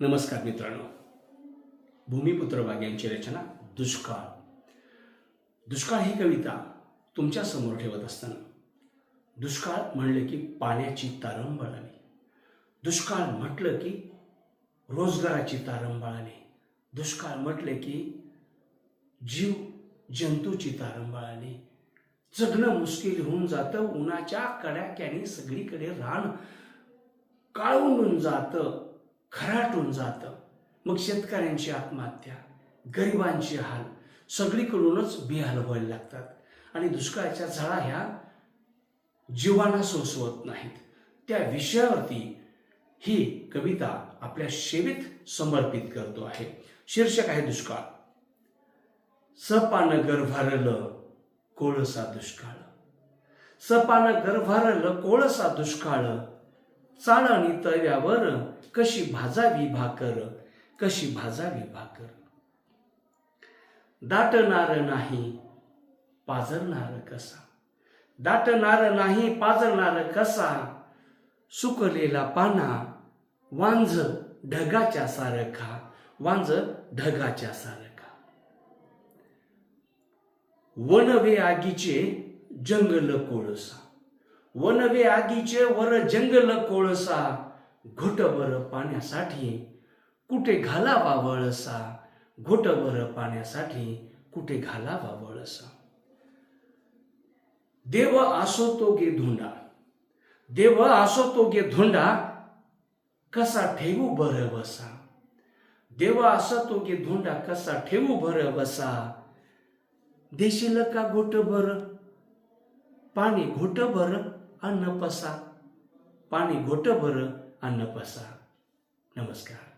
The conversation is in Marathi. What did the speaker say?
नमस्कार मित्रांनो. भूमिपुत्र वाघ यांची रचना दुष्काळ. दुष्काळ ही कविता तुमच्यासमोर ठेवत असताना. दुष्काळ म्हणलं की पाण्याची तारंबळ आली. दुष्काळ म्हटलं की रोजगाराची तारंबळ आली. दुष्काळ म्हटलं की जीव जंतूची तारंबळ आली. जगणं मुश्किल होऊन जातं उन्हाच्या कडाक्याने सगळीकडे रान काळून जातं. खराटून जातं. मग शेतकऱ्यांची आत्महत्या गरिबांची हाल सगळीकडूनच बिहाल व्हायला लागतात. आणि दुष्काळाच्या झळा ह्या जीवांना सोसवत नाहीत. त्या विषयावरती ही कविता आपल्या सेवेत समर्पित करतो आहे. शीर्षक आहे दुष्काळ. सपान गर्भारलं कोळसा दुष्काळ. सपान गर्भारलं कोळसा दुष्काळ. चाळणी तव्यावर कशी भाजावी भाकर कशी भाजावी भाकर? दाटणार नाही पाजरणार कसा? दाटणार नाही पाजरणार कसा? सुकलेला पाना वांझ ढगाच्या सारखा वांझ ढगाच्या सारखा. वनवे आगीचे जंगल कोळसा. वनवे आगीचे वर जंगल कोळसा घोटभर पाण्यासाठी कुठे घालावा वळसा घोटभर पाण्यासाठी कुठे घालावा वळसा. देव असो तो गे धोंडा देव असो तो गे धोंडा कसा ठेवू बर बसा देव असो तो गे धोंडा कसा ठेवू बर बसा देशील का घोटभर? पाणी घोटभर? अन्न पसा. पाणी घोटभर अन्न पसा. नमस्कार.